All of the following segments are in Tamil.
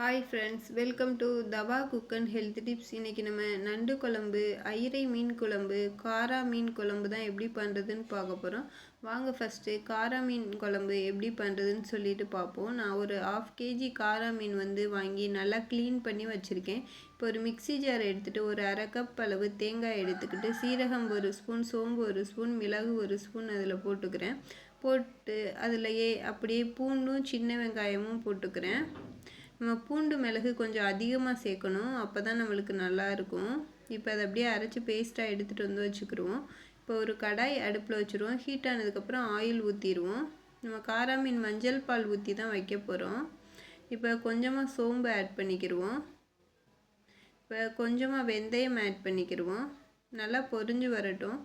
Hi friends welcome to Tawa cook and health tips இன்றைக்கி நம்ம நண்டு குழம்பு ஐரை மீன் குழம்பு காரா மீன் குழம்பு தான் எப்படி பண்ணுறதுன்னு பார்க்க போகிறோம் வாங்க ஃபஸ்ட்டு காரா மீன் குழம்பு எப்படி பண்ணுறதுன்னு சொல்லிட்டு பார்ப்போம். நான் ஒரு ஆஃப் கேஜி காரா மீன் வந்து வாங்கி நல்லா க்ளீன் பண்ணி வச்சுருக்கேன். இப்போ ஒரு மிக்ஸி ஜார் எடுத்துகிட்டு ஒரு அரை கப் அளவு தேங்காய் எடுத்துக்கிட்டு சீரகம் ஒரு ஸ்பூன் சோம்பு ஒரு ஸ்பூன் மிளகு ஒரு ஸ்பூன் அதில் போட்டுக்கிறேன். போட்டு அதிலையே அப்படியே பூண்டும் சின்ன வெங்காயமும் போட்டுக்கிறேன். நம்ம பூண்டு மிளகு கொஞ்சம் அதிகமாக சேர்க்கணும். அப்போ தான் நம்மளுக்கு நல்லா இருக்கும். இப்போ அதை அப்படியே அரைச்சி பேஸ்ட்டாக எடுத்துகிட்டு வந்து வச்சுக்கிடுவோம் இப்போ ஒரு கடாய் அடுப்பில் வச்சுருவோம். ஹீட் ஆனதுக்கப்புறம் ஆயில் ஊற்றிடுவோம் நம்ம காரா மீன் மஞ்சள் பால் ஊற்றி தான் வைக்க போகிறோம் இப்போ கொஞ்சமாக சோம்பு ஆட் பண்ணிக்கிடுவோம் இப்போ கொஞ்சமாக வெந்தயம் ஆட் பண்ணிக்கிடுவோம் நல்லா பொரிஞ்சு வரட்டும்.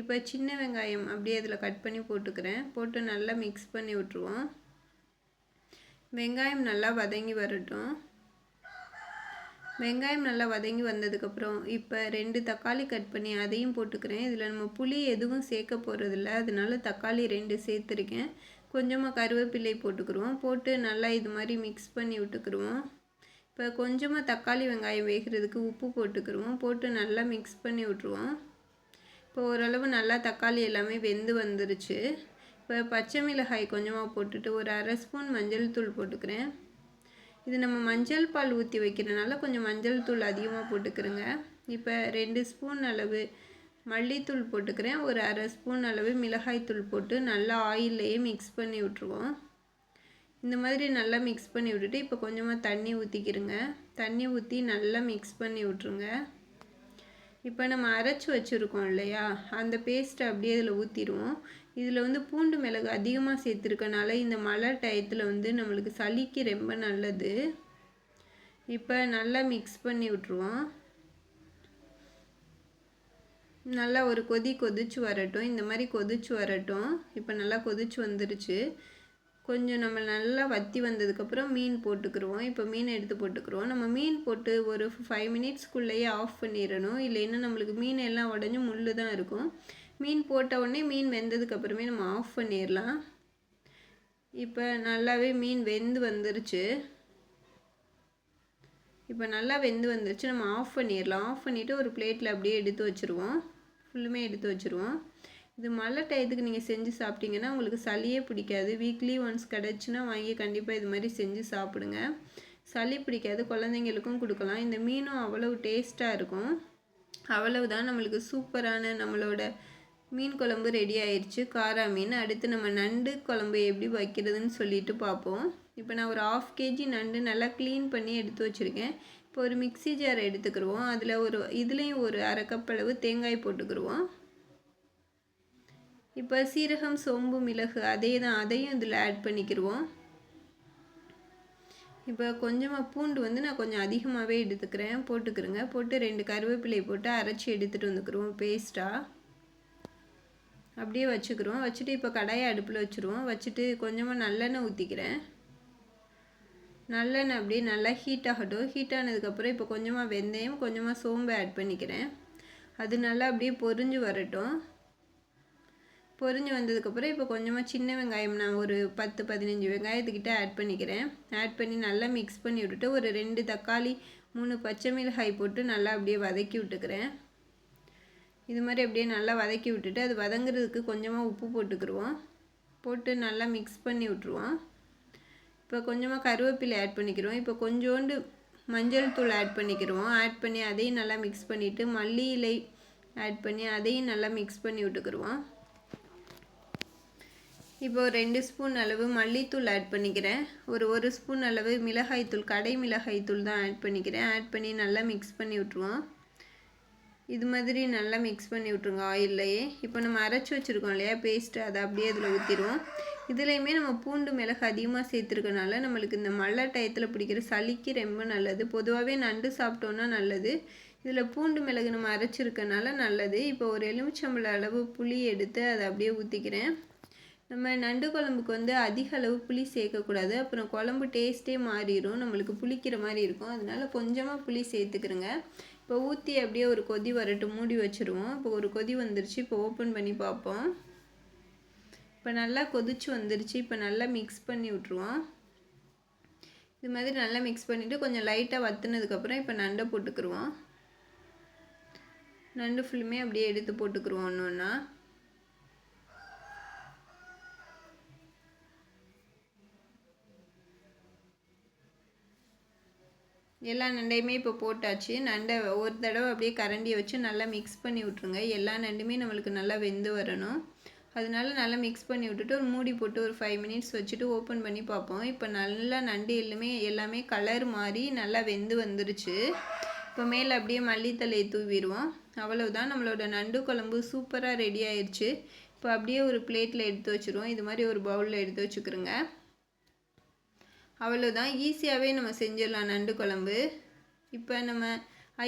இப்போ சின்ன வெங்காயம் அப்படியே அதில் கட் பண்ணி போட்டுக்கிறேன். போட்டு நல்லா மிக்ஸ் பண்ணி விட்ருவோம் வெங்காயம் நல்லா வதங்கி வரட்டும். வெங்காயம் நல்லா வதங்கி வந்ததுக்கப்புறம் இப்போ ரெண்டு தக்காளி கட் பண்ணி அதையும் போட்டுக்கிறேன். இதில் நம்ம புளி எதுவும் சேர்க்க போகிறதில்ல அதனால தக்காளி ரெண்டு சேர்த்துருக்கேன். கொஞ்சமாக கருவேப்பிலை போட்டுக்கிடுவோம் போட்டு நல்லா இது மாதிரி மிக்ஸ் பண்ணி விட்டுக்கிடுவோம் இப்போ கொஞ்சமாக தக்காளி வெங்காயம் வேகிறதுக்கு உப்பு போட்டுக்கிடுவோம் போட்டு நல்லா மிக்ஸ் பண்ணி விட்ருவோம் இப்போ ஓரளவு நல்லா தக்காளி எல்லாமே வெந்து வந்துருச்சு. இப்போ பச்சை மிளகாய் கொஞ்சமாக போட்டுட்டு ஒரு அரை ஸ்பூன் மஞ்சள் தூள் போட்டுக்கிறேன். இது நம்ம மஞ்சள் பால் ஊற்றி வைக்கிறனால கொஞ்சம் மஞ்சள் தூள் அதிகமாக போட்டுக்கிறேங்க. இப்போ ரெண்டு ஸ்பூன் அளவு மல்லித்தூள் போட்டுக்கிறேன். ஒரு அரை ஸ்பூன் அளவு மிளகாய் தூள் போட்டு நல்லா ஆயிலையே மிக்ஸ் பண்ணி விட்ருவோம் இந்த மாதிரி நல்லா மிக்ஸ் பண்ணி விட்டுட்டு இப்போ கொஞ்சமாக தண்ணி ஊற்றிக்கிருங்க தண்ணி ஊற்றி நல்லா மிக்ஸ் பண்ணி விட்ருங்க இப்போ நம்ம அரைச்சி வச்சுருக்கோம் இல்லையா? அந்த பேஸ்ட்டை அப்படியே இதில் ஊற்றிடுவோம் இதில் வந்து பூண்டு மிளகு அதிகமாக சேர்த்துருக்கனால இந்த மழை டயத்தில் வந்து நம்மளுக்கு சளிக்கு ரொம்ப நல்லது. இப்போ நல்லா மிக்ஸ் பண்ணி விட்ருவோம் நல்லா ஒரு கொதி கொதிச்சு வரட்டும். இந்த மாதிரி கொதிச்சு வரட்டும். இப்போ நல்லா கொதிச்சு வந்துருச்சு. கொஞ்சம் நம்ம நல்லா வத்தி வந்ததுக்கப்புறம் மீன் போட்டுக்கிடுவோம் இப்போ மீன் எடுத்து போட்டுக்கிடுவோம் நம்ம மீன் போட்டு ஒரு ஃபைவ் மினிட்ஸ்க்குள்ளேயே ஆஃப் பண்ணிடணும். இல்லைன்னா நம்மளுக்கு மீன் எல்லாம் உடஞ்சி முள் தான் இருக்கும். மீன் போட்ட உடனே மீன் வெந்ததுக்கப்புறமே நம்ம ஆஃப் பண்ணிடலாம். இப்போ நல்லாவே மீன் வெந்து வந்துருச்சு. இப்போ நல்லா வெந்து வந்துருச்சு. நம்ம ஆஃப் பண்ணிடலாம். ஆஃப் பண்ணிவிட்டு ஒரு பிளேட்டில் அப்படியே எடுத்து வச்சுருவோம். ஃபுல்லுமே எடுத்து வச்சுருவோம். இது மழை டயத்துக்கு நீங்கள் செஞ்சு சாப்பிட்டீங்கன்னா உங்களுக்கு சளியே பிடிக்காது. வீக்லி ஒன்ஸ் கிடச்சுன்னா வாங்கி கண்டிப்பாக இது மாதிரி செஞ்சு சாப்பிடுங்க. சளி பிடிக்காது. குழந்தைங்களுக்கும் கொடுக்கலாம். இந்த மீனும் அவ்வளவு டேஸ்ட்டாக இருக்கும். அவ்வளவு தான் நம்மளுக்கு சூப்பரான நம்மளோட மீன் குழம்பு ரெடி ஆயிடுச்சு காரா மீன். அடுத்து நம்ம நண்டு குழம்பு எப்படி வைக்கிறதுன்னு சொல்லிட்டு பார்ப்போம். இப்போ நான் ஒரு ஆஃப் கேஜி நண்டு நல்லா க்ளீன் பண்ணி எடுத்து வச்சுருக்கேன். இப்போ ஒரு மிக்சி ஜார் எடுத்துக்கிடுவோம் அதில் ஒரு இதுலேயும் ஒரு அரை கப் அளவு தேங்காய் போட்டுக்கிடுவோம் இப்போ சீரகம் சோம்பு மிளகு அதே தான் அதையும் இதில் ஆட் பண்ணிக்கிடுவோம் இப்போ கொஞ்சமாக பூண்டு வந்து நான் கொஞ்சம் அதிகமாகவே எடுத்துக்கிறேன். போட்டுக்கிறேங்க போட்டு ரெண்டு கருவேப்பிலை போட்டு அரைச்சி எடுத்துகிட்டு வந்துக்கிறோம் பேஸ்ட்டாக அப்படியே வச்சுக்கிறோம் வச்சுட்டு இப்போ கடாயை அடுப்பில் வச்சுருவோம். வச்சுட்டு கொஞ்சமாக நல்லெண்ணெய் ஊற்றிக்கிறேன். நல்லெண்ணெய் அப்படியே நல்லா ஹீட் ஆகட்டும். ஹீட் ஆனதுக்கப்புறம் இப்போ கொஞ்சமாக வெந்தயம் கொஞ்சமாக சோம்பு ஆட் பண்ணிக்கிறேன். அது நல்லா அப்படியே பொரிஞ்சு வரட்டும். பொரிஞ்சு வந்ததுக்கப்புறம் இப்போ கொஞ்சமாக சின்ன வெங்காயம் நான் ஒரு பத்து பதினஞ்சு வெங்காயத்துக்கிட்ட ஆட் பண்ணிக்கிறேன். ஆட் பண்ணி நல்லா மிக்ஸ் பண்ணி விட்டுட்டு ஒரு ரெண்டு தக்காளி மூணு பச்சை மிளகாய் போட்டு நல்லா அப்படியே வதக்கி விட்டுக்கிறேன். இது மாதிரி அப்படியே நல்லா வதக்கி விட்டுட்டு அது வதங்குறதுக்கு கொஞ்சமாக உப்பு போட்டுக்கிடுவோம் போட்டு நல்லா மிக்ஸ் பண்ணி விட்ருவோம் இப்போ கொஞ்சமாக கருவேப்பிலை ஆட் பண்ணிக்கிறோம். இப்போ கொஞ்சோண்டு மஞ்சள் தூள் ஆட் பண்ணிக்கிறோம் ஆட் பண்ணி அதையும் நல்லா மிக்ஸ் பண்ணிவிட்டு மல்லி இலை ஆட் பண்ணி அதையும் நல்லா மிக்ஸ் பண்ணி விட்டுக்கிடுவோம் இப்போ ரெண்டு ஸ்பூன் அளவு மல்லித்தூள் ஆட் பண்ணிக்கிறேன். ஒரு ஒரு ஸ்பூன் அளவு மிளகாய்த்தூள் கடை மிளகாய்த்தூள் தான் ஆட் பண்ணிக்கிறேன். ஆட் பண்ணி நல்லா மிக்ஸ் பண்ணி விட்ருவோம் இது மாதிரி நல்லா மிக்ஸ் பண்ணி விட்ருங்க ஆயில்லையே இப்போ நம்ம அரைச்சி வச்சுருக்கோம் இல்லையா? பேஸ்ட்டு அதை அப்படியே அதில் ஊற்றிடுவோம் இதுலேயுமே நம்ம பூண்டு மிளகு அதிகமாக சேர்த்துருக்கனால நம்மளுக்கு இந்த மழை டயத்தில் பிடிக்கிற சளிக்கு ரொம்ப நல்லது. பொதுவாகவே நண்டு சாப்பிட்டோன்னா நல்லது. இதில் பூண்டு மிளகு நம்ம அரைச்சிருக்கனால நல்லது. இப்போ ஒரு எலுமிச்சம்பழ அளவு புளி எடுத்து அதை அப்படியே ஊற்றிக்கிறேன் நம்ம நண்டு குழம்புக்கு வந்து அதிக அளவு புளி சேர்க்கக்கூடாது. அப்புறம் குழம்பு டேஸ்ட்டே மாறிடும் நம்மளுக்கு புளிக்கிற மாதிரி இருக்கும். அதனால கொஞ்சமாக புளி சேர்த்துக்கிறோங்க. இப்போ ஊற்றி அப்படியே ஒரு கொதி வரட்டும். மூடி வச்சுருவோம். இப்போ ஒரு கொதி வந்துருச்சு. இப்போ ஓப்பன் பண்ணி பார்ப்போம். இப்போ நல்லா கொதிச்சு வந்துருச்சு. இப்போ நல்லா மிக்ஸ் பண்ணி விட்ருவோம் இது மாதிரி நல்லா மிக்ஸ் பண்ணிவிட்டு கொஞ்சம் லைட்டாக வத்துனதுக்கப்புறம் இப்போ நண்டை போட்டுக்குருவோம். நண்டு ஃபுல்லுமே அப்படியே எடுத்து போட்டுக்குருவோம் ஒன்று ஒன்றா எல்லா நண்டையுமே இப்போ போட்டாச்சு. நண்டை ஒரு தடவை அப்படியே கரண்டியை வச்சு நல்லா மிக்ஸ் பண்ணி விட்ருங்க எல்லா நண்டுமே நம்மளுக்கு நல்லா வெந்து வரணும். அதனால நல்லா மிக்ஸ் பண்ணி விட்டுட்டு ஒரு மூடி போட்டு ஒரு ஃபைவ் மினிட்ஸ் வச்சுட்டு ஓப்பன் பண்ணி பார்ப்போம். இப்போ நல்லா நண்டு எல்லாமே எல்லாமே கலர் மாறி நல்லா வெந்து வந்துருச்சு. இப்போ மேலே அப்படியே மல்லித்தலையை தூவிடுவோம். அவ்வளவுதான். நம்மளோட நண்டு குழம்பு சூப்பராக ரெடி ஆயிடுச்சு இப்போ அப்படியே ஒரு பிளேட்டில் எடுத்து வச்சுருவோம். இது மாதிரி ஒரு பவுலில் எடுத்து வச்சுக்கிறோங்க அவ்வளோதான் ஈஸியாகவே நம்ம செஞ்சிடலாம் நண்டு குழம்பு. இப்போ நம்ம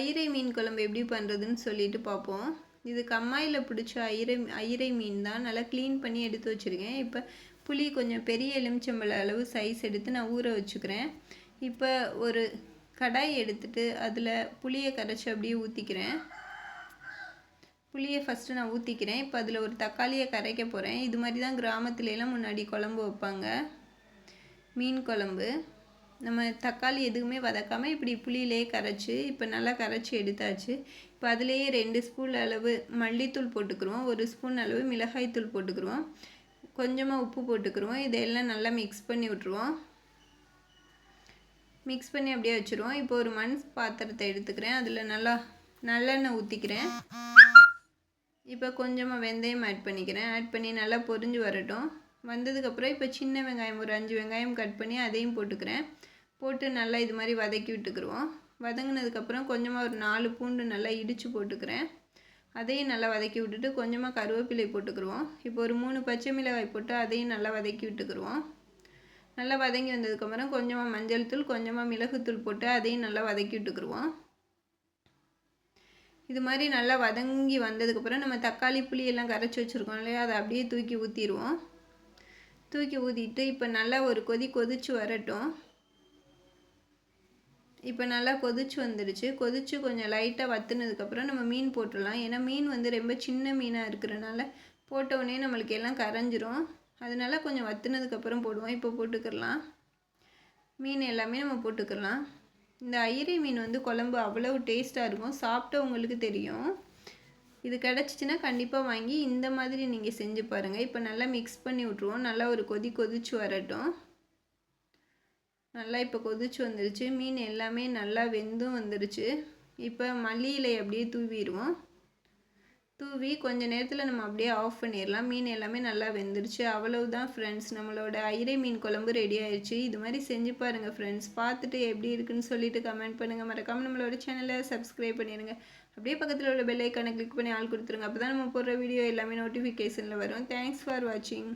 ஐரை மீன் குழம்பு எப்படி பண்ணுறதுன்னு சொல்லிட்டு பார்ப்போம். இது கம்மாயில் பிடிச்ச ஐரை ஐரை மீன் தான். நல்லா க்ளீன் பண்ணி எடுத்து வச்சுருக்கேன். இப்போ புளி கொஞ்சம் பெரிய எலுமிச்சம்பழ அளவு சைஸ் எடுத்து நான் ஊற வச்சுக்கிறேன். இப்போ ஒரு கடாய் எடுத்துட்டு அதில் புளியை கரைச்சி அப்படியே ஊற்றிக்கிறேன் புளியை ஃபஸ்ட்டு நான் ஊற்றிக்கிறேன் இப்போ அதில் ஒரு தக்காளியை கரைக்க போகிறேன் இது மாதிரி தான் கிராமத்துலலாம் முன்னாடி குழம்பு வைப்பாங்க. மீன் குழம்பு. நம்ம தக்காளி எதுவுமே வதக்காமல் இப்படி புளியிலே கரைச்சி இப்போ நல்லா கரைச்சி எடுத்தாச்சு. இப்போ அதுலேயே ரெண்டு ஸ்பூன் அளவு மல்லித்தூள் போட்டுக்கிறோம் ஒரு ஸ்பூன் அளவு மிளகாய்த்தூள் போட்டுக்கிறோம் கொஞ்சமாக உப்பு போட்டுக்கிறோம் இதெல்லாம் நல்லா மிக்ஸ் பண்ணி விட்ருவோம் மிக்ஸ் பண்ணி அப்படியே வச்சுருவோம். இப்போ ஒரு மண் பாத்திரத்தை எடுத்துக்கிறேன். அதில் நல்லா நல்லெண்ணெய் ஊற்றிக்கிறேன் இப்போ கொஞ்சமாக வெந்தயம் ஆட் பண்ணிக்கிறேன். ஆட் பண்ணி நல்லா பொரிஞ்சு வரட்டும். வந்ததுக்கப்புறம் இப்போ சின்ன வெங்காயம் ஒரு அஞ்சு வெங்காயம் கட் பண்ணி அதையும் போட்டுக்கிறேன். போட்டு நல்லா இது மாதிரி வதக்கி விட்டுக்குருவோம். வதங்கினதுக்கப்புறம் கொஞ்சமாக ஒரு நாலு பூண்டு நல்லா இடித்து போட்டுக்கிறேன். அதையும் நல்லா வதக்கி விட்டுட்டு கொஞ்சமாக கருவேப்பிலை போட்டுக்குருவோம். இப்போ ஒரு மூணு பச்சை மிளகாய் போட்டு அதையும் நல்லா வதக்கி விட்டுக்குருவோம். நல்லா வதங்கி வந்ததுக்கப்புறம் கொஞ்சமாக மஞ்சள் தூள் கொஞ்சமாக மிளகுத்தூள் போட்டு அதையும் நல்லா வதக்கி விட்டுக்குருவோம். இது மாதிரி நல்லா வதங்கி வந்ததுக்கப்புறம் நம்ம தக்காளி புளி எல்லாம் கரைச்சி வச்சுருக்கோம் இல்லையா? அதை அப்படியே தூக்கி ஊற்றிடுவோம் தூக்கி ஊதிட்டு இப்போ நல்லா ஒரு கொதி கொதிச்சு வரட்டும். இப்போ நல்லா கொதிச்சு வந்துடுச்சு. கொதிச்சு கொஞ்சம் லைட்டாக வத்துனதுக்கப்புறம் நம்ம மீன் போட்டுடலாம். ஏன்னா மீன் வந்து ரொம்ப சின்ன மீனாக இருக்கிறனால போட்டவுடனே நம்மளுக்கு எல்லாம் கரைஞ்சிரும். அதனால கொஞ்சம் வத்துனதுக்கப்புறம் போடுவோம். இப்போ போட்டுக்கிடலாம் மீன் எல்லாமே நம்ம போட்டுக்கலாம். இந்த ஐரை மீன் வந்து குழம்பு அவ்வளவு டேஸ்ட்டாக இருக்கும். சாப்பிட்டவங்களுக்கு தெரியும். இது கிடச்சிச்சின்னா கண்டிப்பாக வாங்கி இந்த மாதிரி நீங்கள் செஞ்சு பாருங்கள் இப்போ நல்லா மிக்ஸ் பண்ணி விட்ருவோம் நல்லா ஒரு கொதி கொதிச்சு வரட்டும். நல்லா இப்போ கொதிச்சு வந்துருச்சு. மீன் எல்லாமே நல்லா வெந்தும் வந்துருச்சு. இப்போ மல்லி இலை அப்படியே தூவிடுவோம். தூவி கொஞ்ச நேரத்தில் நம்ம அப்படியே ஆஃப் பண்ணிடலாம். மீன் எல்லாமே நல்லா வெந்துருச்சு. அவ்வளவுதான் ஃப்ரெண்ட்ஸ் நம்மளோட ஐரை மீன் குழம்பு ரெடி ஆயிடுச்சு இது மாதிரி செஞ்சு பாருங்கள் ஃப்ரெண்ட்ஸ் பார்த்துட்டு எப்படி இருக்குன்னு சொல்லிட்டு கமெண்ட் பண்ணுங்கள் மறக்காமல் நம்மளோட சேனலை சப்ஸ்கிரைப் பண்ணிடுங்க. அப்படியே பக்கத்தில் உள்ள பெல் ஐக்கானை கிளிக் பண்ணி ஆள் கொடுத்துருங்க. அப்போ தான் நம்ம போடுற வீடியோ எல்லாமே நோட்டிஃபிகேஷனில் வரும். தேங்க்ஸ் ஃபார் வாட்சிங்